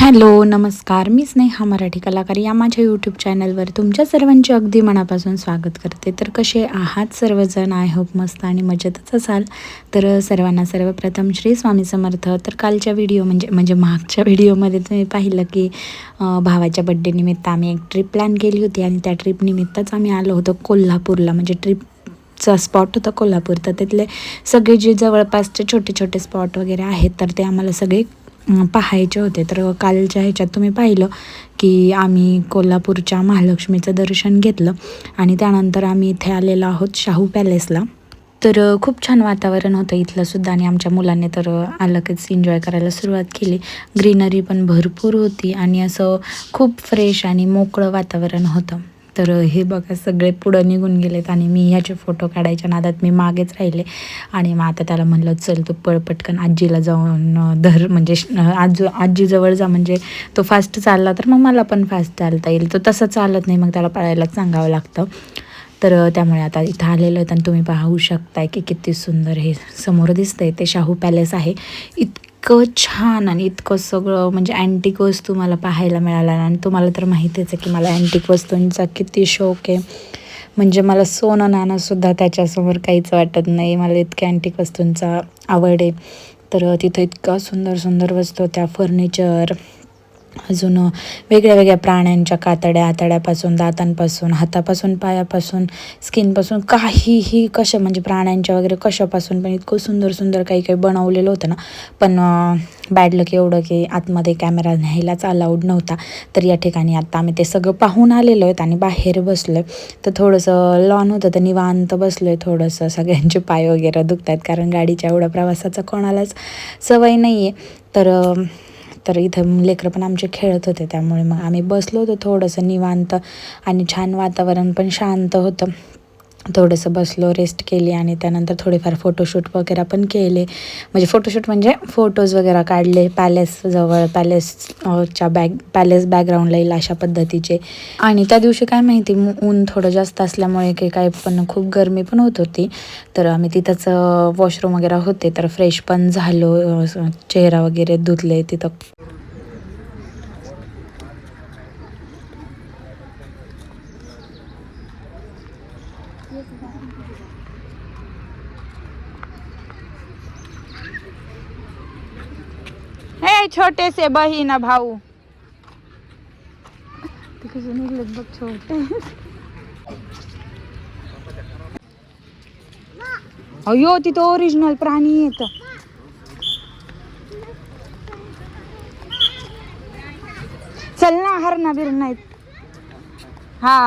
Hello नमस्कार. मी स्नेहा मराठी कलाकार. या माझ्या यूट्यूब चॅनलवर तुमच्या सर्वांचे अगदी मनापासून स्वागत करते. तर कसे आहात सर्वजण? आय होप मस्त आणि मजेतच असाल. तर सर्वांना सर्वप्रथम श्री स्वामी समर्थ. तर कालच्या व्हिडिओ म्हणजे म्हणजे मागच्या व्हिडिओमध्ये तुम्ही पाहिलं की भावाच्या बड्डेनिमित्त आम्ही एक ट्रिप प्लॅन केली होती आणि त्या ट्रिपनिमित्तच आम्ही आलो होतो कोल्हापूरला. म्हणजे ट्रिप चा स्पॉट होता कोल्हापूर. तर तिथले सगळे जे जवळपासचे छोटे छोटे स्पॉट वगैरे आहेत तर ते आम्हाला सगळे पाहायचे होते. तर कालच्या ह्याच्यात तुम्ही पाहिलं की आम्ही कोल्हापूरच्या महालक्ष्मीचं दर्शन घेतलं आणि त्यानंतर आम्ही इथे आलेलो आहोत शाहू पॅलेसला. तर खूप छान वातावरण होतं इथलं सुद्धा आणि आमच्या मुलांनी तर अलगच एन्जॉय करायला सुरुवात केली. ग्रीनरी पण भरपूर होती आणि असं खूप फ्रेश आणि मोकळं वातावरण होतं. तर हे बघा सगळे पुढं निघून गेलेत आणि मी ह्याचे फोटो काढायच्या नादात मी मागेच राहिले. आणि मग आता त्याला म्हणलं चल तू पळ पटकन आजीला जाऊन धर. म्हणजे आजू आजीजवळ जा. म्हणजे तो फास्ट चालला तर मग मला पण फास्ट चालता येईल. तो तसं चालत नाही. मग त्याला पळायलाच सांगावं लागतं. तर त्यामुळे आता इथं आलेलं आहेत आणि तुम्ही पाहू शकताय की किती सुंदर हे समोर दिसतंय. ते शाहू पॅलेस आहे. इतकं छान आणि इतकं सगळं म्हणजे अँटिक वस्तू मला पाहायला मिळाल्या आणि तुम्हाला तर माहितीच आहे की मला अँटिक वस्तूंचा किती शौक आहे. म्हणजे मला सोनं नाणंसुद्धा त्याच्यासमोर काहीच वाटत नाही. मला इतक्या अँटिक वस्तूंचा आवड आहे. तर तिथं इतका सुंदर सुंदर वस्तू त्या फर्निचर अजून वेगळ्या वेगळ्या प्राण्यांच्या कातड्या आतड्यापासून दातांपासून हातापासून पायापासून स्किनपासून काहीही कशा म्हणजे प्राण्यांच्या वगैरे कशापासून पण इतकं सुंदर सुंदर काही काही बनवलेलं होतं ना. पण बॅड लक एवढं की आतमध्ये कॅमेरा न्यायलाच अलाउड नव्हता. तर या ठिकाणी आत्ता आम्ही ते सगळं पाहून आलेलो आहेत आणि बाहेर बसलो आहे तर थोडंसं लॉन होतं तर निवांत बसलो आहे थोडंसं सगळ्यांचे पाय वगैरे दुखत आहेत कारण गाडीच्या एवढ्या प्रवासाचा कोणालाच सवय नाही आहे तर तर इथं लेकरं पण आमचे खेळत होते त्यामुळे मग आम्ही बसलो होतो थोडंसं निवांत आणि छान वातावरण पण शांत होतं. थोडंसं बसलो रेस्ट केली आणि त्यानंतर थोडेफार फोटोशूट वगैरे पण केले. म्हणजे फोटोशूट म्हणजे फोटोज वगैरे काढले पॅलेसजवळ पॅलेसच्या बॅग पॅलेस बॅकग्राऊंडला येईल अशा पद्धतीचे. आणि त्या दिवशी काय माहिती ऊन थोडं जास्त असल्यामुळे की काय पण खूप गरमी पण होत होती. तर आम्ही तिथंच वॉशरूम वगैरे होते तर फ्रेश पण झालो चेहरा वगैरे धुतले तिथं. हे छोटे से बहीण भाऊ। ते बघ छोटे अयो तिथं ओरिजिनल प्राणी येत चल ना हरणा बिरणा हा.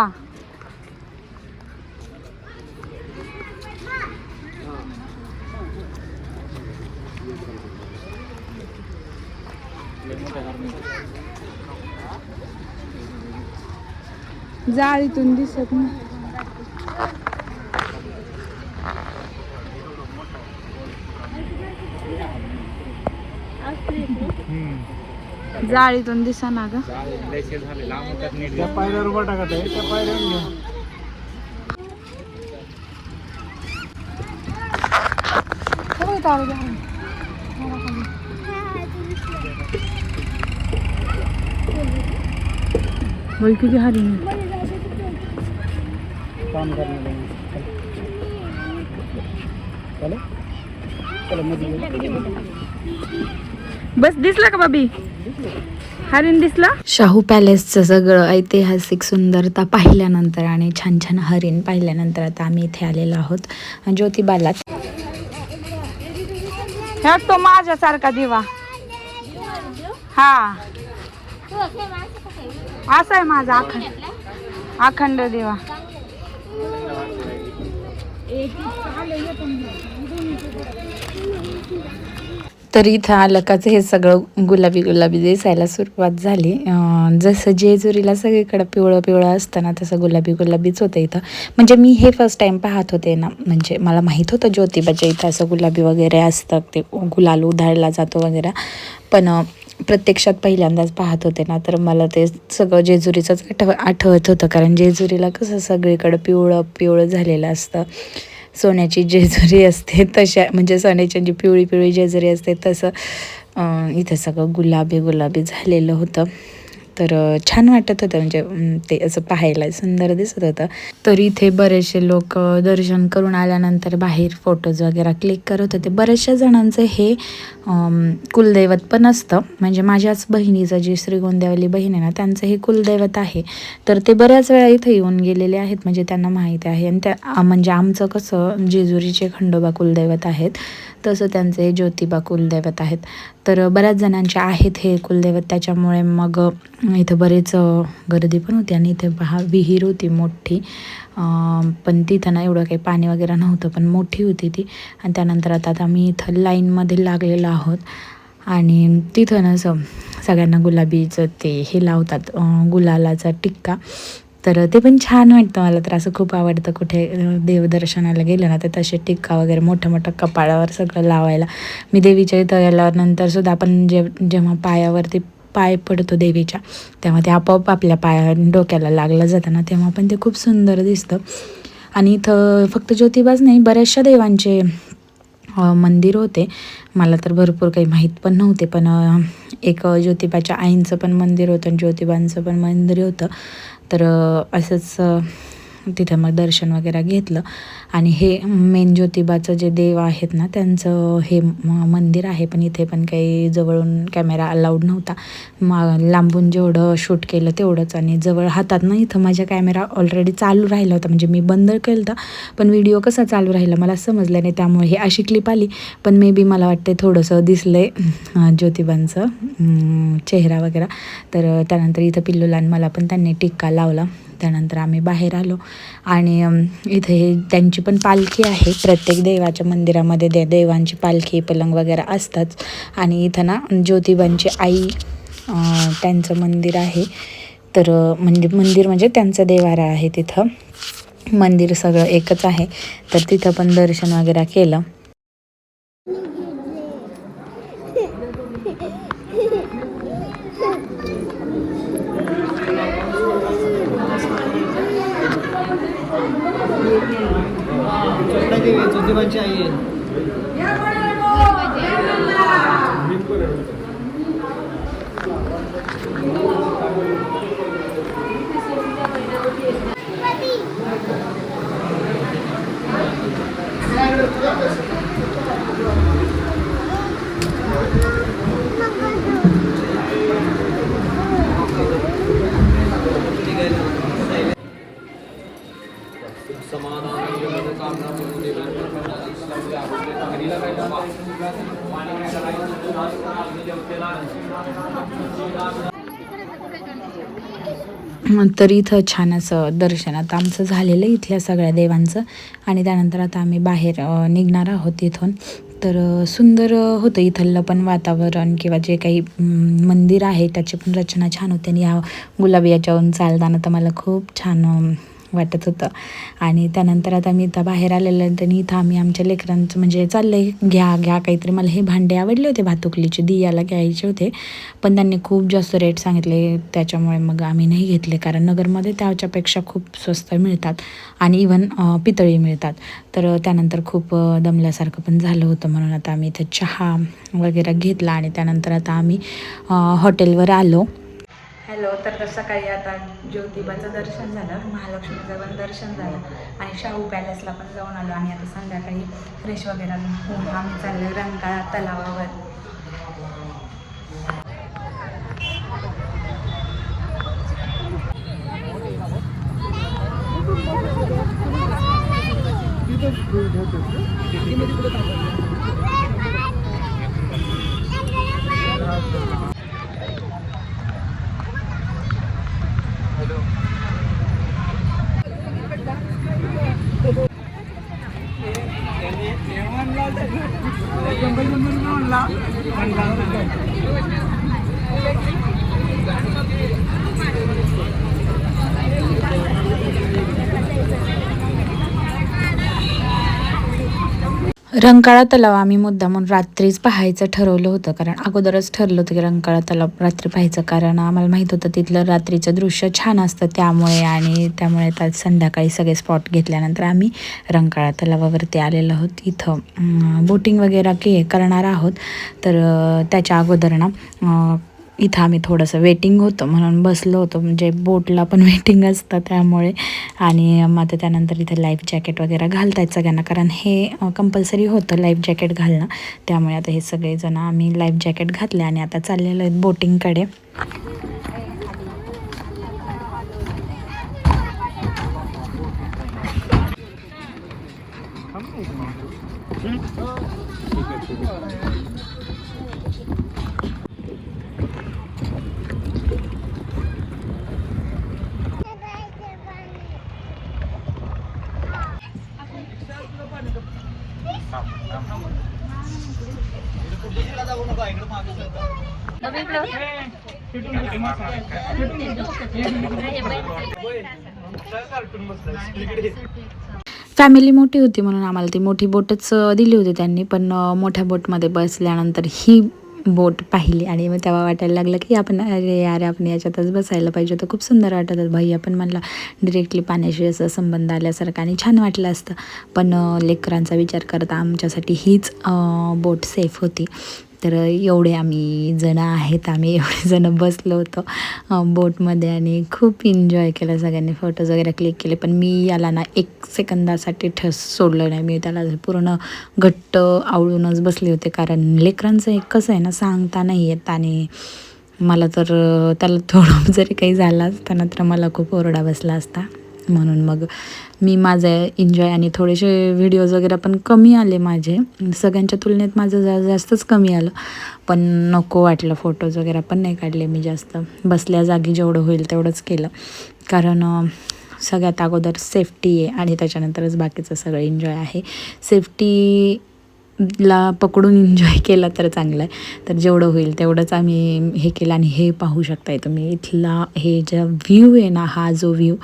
जाळीतून दिसत नाही. जाळीतून दिसा ना ग. त्या पायऱ्यावर उभा टाकत आहे त्या पायऱ्यावर घ्या. होय किती हरी काम. बस दिसला का बाबी? हरिण दिसला? शाहू पॅलेसचं सगळं ऐतिहासिक सुंदरता पाहिल्यानंतर आणि छान छान हरिण पाहिल्यानंतर आता आम्ही इथे आलेलो आहोत. ज्योतिबाला. ह्या तो माझ्यासारखा दिवा. हा. असा आहे माझा अखंड. अखंड देवा. तर इथं आलं काच हे सगळं गुलाबी गुलाबी दिसायला सुरुवात झाली. जसं जेजुरीला सगळीकडं पिवळं पिवळं असतं ना तसं गुलाबी गुलाबीच होतं इथं. म्हणजे मी हे फर्स्ट टाइम पाहत होते ना. म्हणजे मला माहीत होतं ज्योतिबाच्या इथं असं गुलाबी वगैरे असतं ते गुलाल उधाळला जातो वगैरे. पण प्रत्यक्षात पहिल्यांदाच पाहत होते ना तर मला ते सगळं जेजुरीचंच आठव आठवत होतं. कारण जेजुरीला कसं सगळीकडं पिवळं पिवळं झालेलं असतं. सोन्याची जेजुरी असते तशा म्हणजे सोन्याची जी पिवळी पिवळी जेजुरी असते तसं इथं सगळं गुलाबी गुलाबी झालेलं होतं. तर छान वाटत होतं. म्हणजे ते असं पाहायला सुंदर दिसत होतं. तर इथे बरेचसे लोक दर्शन करून आल्यानंतर बाहेर फोटोज वगैरे क्लिक करत होते. बऱ्याचशा जणांचं हे कुलदैवत पण असतं. म्हणजे माझ्याच बहिणीचं जी श्रीगोंदेवाली बहीण आहे ना त्यांचं हे कुलदैवत आहे. तर ते बऱ्याच वेळा इथं येऊन गेलेले आहेत. म्हणजे त्यांना माहिती आहे. आणि त्या म्हणजे आमचं कसं जेजुरीचे खंडोबा कुलदैवत आहेत. तसं त्यांचे ज्योतिबा कुलदैवत आहेत. तर बऱ्याच जणांचे आहेत हे कुलदैवत. त्याच्यामुळे मग इथं बरेच गर्दी पण होती आणि इथे पहा विहीर होती मोठी. पण तिथं ना एवढं काही पाणी वगैरे नव्हतं पण मोठी होती ती. आणि त्यानंतर आता आता आम्ही इथं लाईनमध्ये लागलेलो आहोत. आणि तिथं ना असं सगळ्यांना गुलाबीचं ते हे लावतात गुलालाचा टिक्का. तर ते पण छान वाटतं मला तर असं खूप आवडतं कुठे देवदर्शनाला गेलं ना तर तसे टिक्का वगैरे मोठं मोठं कपाळावर सगळं लावायला. मी देवीच्या इथं गेल्यानंतर सुद्धा आपण जे जेव्हा पायावरती पाय पडतो देवीच्या. तेव्हा ते आपोआप आपल्या पाया डोक्याला लागलं जाताना तेव्हा पण ते खूप सुंदर दिसतं. आणि इथं फक्त ज्योतिबाच नाही बऱ्याचशा देवांचे मंदिर होते. मला तर भरपूर काही माहीत पण नव्हते पण एक ज्योतिबाच्या आईंचं पण मंदिर होतं आणि ज्योतिबांचं पण मंदिर होतं. तर असंच तिथं मग दर्शन वगैरे घेतलं. आणि हे मेन ज्योतिबाचं जे देव आहेत ना त्यांचं हे मंदिर आहे. पण इथे पण काही जवळून कॅमेरा अलाउड नव्हता. मा लांबून जेवढं शूट केलं तेवढंच. आणि जवळ हातात ना इथं माझा कॅमेरा ऑलरेडी चालू राहिला होता. म्हणजे मी बंद केलं होता. पण व्हिडिओ कसा चालू राहिला मला समजलं नाही त्यामुळे ही अशी क्लिप आली. पण मे बी मला वाटते थोडंसं दिसलं आहे ज्योतिबांचं चेहरा वगैरे. तर त्यानंतर इथं पिल्लूला आणि मला पण त्यांनी टिक्का लावला. त्यानंतर आम्ही बाहेर आलो. आणि इथे हे त्यांची पण पालखी आहे. प्रत्येक देवाच्या मंदिरामध्ये दे देवांची पालखी पलंग वगैरे असतात. आणि इथं ना ज्योतिबांची आई त्यांचं मंदिर आहे. तर म्हणजे मंदिर म्हणजे त्यांचा देवारा आहे तिथं. मंदिर सगळं एकच आहे. तर तिथं पण दर्शन वगैरे केलं. ज्योतिबाची आई आहे तर इथं छान असं दर्शन. आता आमचं झालेलं इथल्या सगळ्या देवांचं आणि त्यानंतर आता आम्ही बाहेर निघणार आहोत इथून. तर सुंदर होतं इथलं पण वातावरण किंवा जे काही मंदिर आहे त्याची पण रचना छान होती आणि ह्या गुलाबी चालताना तर मला खूप छान वाटत होतं. आणि त्यानंतर आता मी इथं बाहेर आलेलं आहे. इथं आम्ही आमच्या लेकरांचं म्हणजे चाललं आहे घ्या घ्या काहीतरी. मला हे भांडे आवडले होते भातुकलीचे. दियाला घ्यायचे होते. पण त्यांनी खूप जास्त रेट सांगितले. त्याच्यामुळे मग आम्ही नाही घेतले. कारण नगरमध्ये त्याच्यापेक्षा खूप स्वस्त मिळतात. आणि इवन पितळी मिळतात. तर त्यानंतर खूप दमल्यासारखं पण झालं होतं. म्हणून आता आम्ही इथं चहा वगैरे घेतला. आणि त्यानंतर आता आम्ही हॉटेलवर आलो. हॅलो तर तर काही आता ज्योतिबाचं दर्शन झालं महालक्ष्मीचं पण दर्शन झालं आणि शाहू पॅलेसला पण जाऊन आलो आणि आता संध्याकाळी फ्रेश वगैरे होऊन आम्ही चाललो रंगाळा तलावावर. रंकाळा तलाव आम्ही मुद्दामून रात्रीच पाहायचं ठरवलं होतं. कारण अगोदरच ठरलं होतं की रंकाळा तलाव रात्री पाहायचं. कारण आम्हाला माहीत होतं तिथलं रात्रीचं दृश्य छान असतं त्यामुळे आणि त्यामुळे त्या संध्याकाळी सगळे स्पॉट घेतल्यानंतर आम्ही रंकाळा तलावावरती आलेलो आहोत. इथं बोटिंग वगैरे के करणार आहोत. तर त्याच्या अगोदर ना इथं आम्ही थोडंसं वेटिंग होतं म्हणून बसलो होतो. म्हणजे बोटला पण वेटिंग असतं त्यामुळे. आणि मग आता त्यानंतर इथं लाईफ जॅकेट वगैरे घालतायत सगळ्यांना कारण हे कंपल्सरी होतं लाईफ जॅकेट घालणं. त्यामुळे आता हे सगळेजण आम्ही लाईफ जॅकेट घातले आणि आता चाललेलो आहेत बोटिंगकडे फॅमिली मोठी होती म्हणून आम्हाला ती मोठी बोटच दिली होती त्यांनी पण मोठ्या बोटमध्ये बसल्यानंतर ही बोट पाहिली आणि मग तेव्हा वाटायला लागलं की आपण अरे अरे आपण याच्यातच बसायला पाहिजे होतं. खूप सुंदर वाटत होतं. भैया पण म्हणला डिरेक्टली पाण्याशी असं संबंध आल्यासारखं आणि छान वाटलं असतं. पण लेकरांचा विचार करता आमच्यासाठी हीच बोट सेफ होती. तर एवढे आम्ही जणं आहेत. आम्ही एवढे जणं बसलो होतो बोटमध्ये आणि खूप एन्जॉय केलं. सगळ्यांनी फोटोज वगैरे क्लिक केले. पण मी याला ना एक सेकंदासाठी ठस सोडलं नाही. मी त्याला पूर्ण घट्ट आवळूनच बसले होते. कारण लेकरांचं एक कसं आहे ना सांगता नाही येत. आणि मला तर त्याला थोडं जरी काही झालं असतं ना तर मला खूप ओरडा बसला असता. म्हणून मग मी माझं एन्जॉय आणि थोडेसे व्हिडिओज वगैरे पण कमी आले माझे. सगळ्यांच्या तुलनेत माझं जा जास्तच कमी आलं. पण नको वाटलं फोटोज वगैरे पण नाही काढले मी जास्त. बसल्या जागी जेवढं होईल तेवढंच केलं. कारण सगळ्यात अगोदर सेफ्टी आहे आणि त्याच्यानंतरच बाकीचं सगळं एन्जॉय आहे. सेफ्टी ला पकडून एन्जॉय केला तर चांगलं आहे तर जेवढं होईल तेवढंच आम्ही हे केलं. आणि हे पाहू शकताय तुम्ही. इथला हे जे व्ह्यू आहे ना हा जो व्ह्यू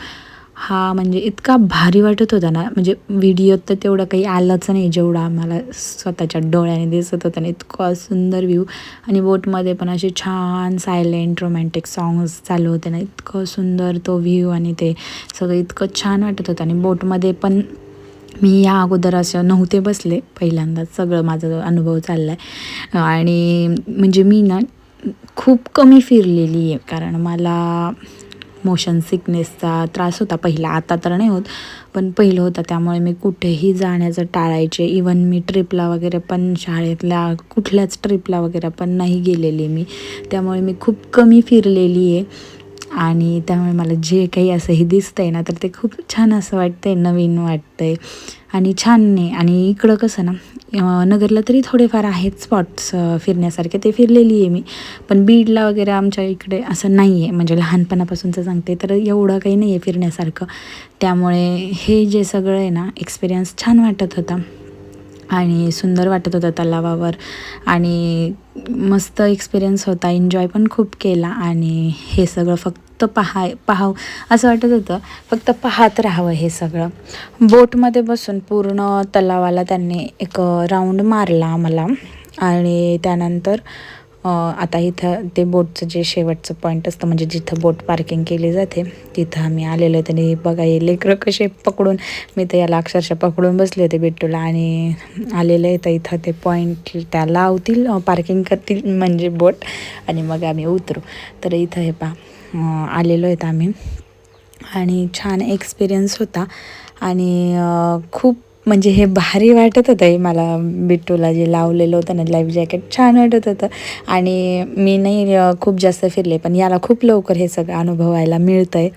हा म्हणजे इतका भारी वाटत होता ना. म्हणजे व्हिडिओत तर तेवढं काही आलंच नाही जेवढा आम्हाला स्वतःच्या डोळ्याने दिसत होता ना इतका सुंदर व्ह्यू आणि बोटमध्ये पण असे छान सायलेंट रोमॅन्टिक सॉंग्स चालू होते ना. इतकं सुंदर तो व्ह्यू आणि ते सगळं इतकं छान वाटत होतं. आणि बोटमध्ये पण मी या अगोदर असं नव्हते बसले पहिल्यांदाच सगळं माझा अनुभव चालला आहे आणि म्हणजे मी ना खूप कमी फिरलेली आहे. कारण मला मोशन सिकनेसचा त्रास होता. पहिला आता तर नाही होत पण पहिलं होता. त्यामुळे मी कुठेही जाण्याचं टाळायचे. इवन मी ट्रिपला वगैरे पण शाळेतल्या कुठल्याच ट्रिपला वगैरे पण नाही गेलेली मी. त्यामुळे मी खूप कमी फिरलेली आहे. आणि त्यामुळे मला जे काही असं हे आहे ना तर ते खूप छान असं वाटतं आहे नवीन वाटतं आहे आणि छान नाही आणि इकडं कसं ना नगरला तरी थोडेफार आहेत स्पॉट्स फिरण्यासारखे. ते फिरलेली आहे मी. पण बीडला वगैरे आमच्या इकडे असं नाही आहे म्हणजे लहानपणापासूनचं सांगते तर एवढं काही नाही आहे फिरण्यासारखं. त्यामुळे हे जे सगळं आहे ना एक्सपिरियन्स छान वाटत होता. आणि सुंदर वाटत होतं तलावावर. आणि मस्त एक्सपिरियन्स होता. एन्जॉय पण खूप केला. आणि हे सगळं फक्त पहाय पाहाव. असं वाटत होतं. फक्त पाहत राहावं हे सगळं. बोटमध्ये बसून पूर्ण तलावाला त्यांनी एक राऊंड मारला आम्हाला. आणि त्यानंतर आता इथं ते बोटचं जे शेवटचं पॉईंट असतं म्हणजे जिथं बोट पार्किंग केली जाते तिथं आम्ही आलेलो आहे. त्यांनी बघा हे लेकरं कसे पकडून मी तर याला अक्षरशः पकडून बसले होते बिट्टूला. आणि आलेलं आहे तर इथं ते पॉईंट त्या लावतील पार्किंग करतील म्हणजे बोट. आणि मग आम्ही उतरू. तर इथं हे पहा. आलेलो आहेत आम्ही. आणि छान एक्सपिरियन्स होता. आणि खूप म्हणजे हे भारी वाटत होतं आहे मला बिट्टूला जे लावलेलं होतं ना लाईफ जॅकेट छान वाटत होतं. आणि मी नाही खूप जास्त फिरले पण याला खूप लवकर हे सगळं अनुभवायला मिळतं आहे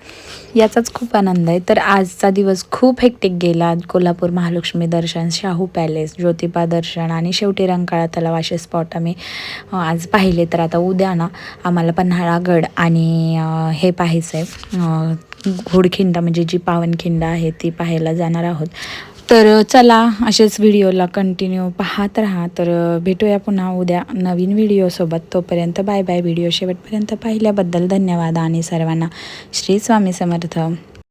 याचाच खूप आनंद आहे. तर आजचा दिवस खूप हेक्टिक गेला. कोल्हापूर महालक्ष्मी दर्शन शाहू पॅलेस ज्योतिबा दर्शन आणि शेवटी रंकाळा तलाव असे स्पॉट आम्ही आज पाहिले. तर आता उद्या ना आम्हाला पन्हाळागड आणि हे पाहायचं आहे घोडखिंड म्हणजे जी पावनखिंड आहे ती पाहायला जाणार आहोत. तर चला असेच व्हिडिओला कंटिन्यू पाहत राहा. तर भेटूया पुन्हा उद्या नवीन व्हिडिओसोबत तोपर्यंत बाय बाय व्हिडिओ शेवटपर्यंत पाहिल्याबद्दल धन्यवाद आणि सर्वांना. श्री स्वामी समर्थ.